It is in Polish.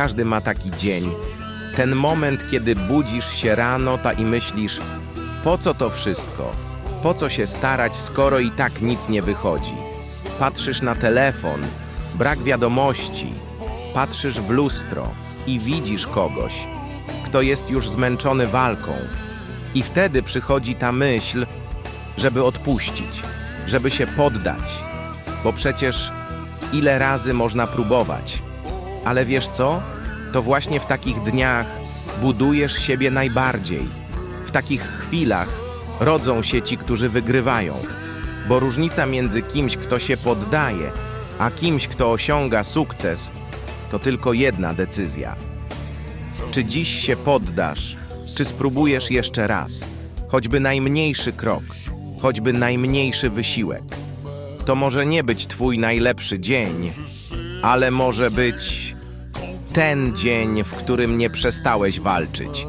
każdy ma taki dzień. Ten moment, kiedy budzisz się rano ta i myślisz, po co to wszystko? Po co się starać, skoro i tak nic nie wychodzi? Patrzysz na telefon, brak wiadomości, patrzysz w lustro i widzisz kogoś, kto jest już zmęczony walką. I wtedy przychodzi ta myśl, żeby odpuścić, żeby się poddać, bo przecież ile razy można próbować. Ale wiesz co? To właśnie w takich dniach budujesz siebie najbardziej. W takich chwilach rodzą się ci, którzy wygrywają. Bo różnica między kimś, kto się poddaje, a kimś, kto osiąga sukces, to tylko jedna decyzja. Czy dziś się poddasz, czy spróbujesz jeszcze raz, choćby najmniejszy krok, choćby najmniejszy wysiłek. To może nie być twój najlepszy dzień, ale może być ten dzień, w którym nie przestałeś walczyć.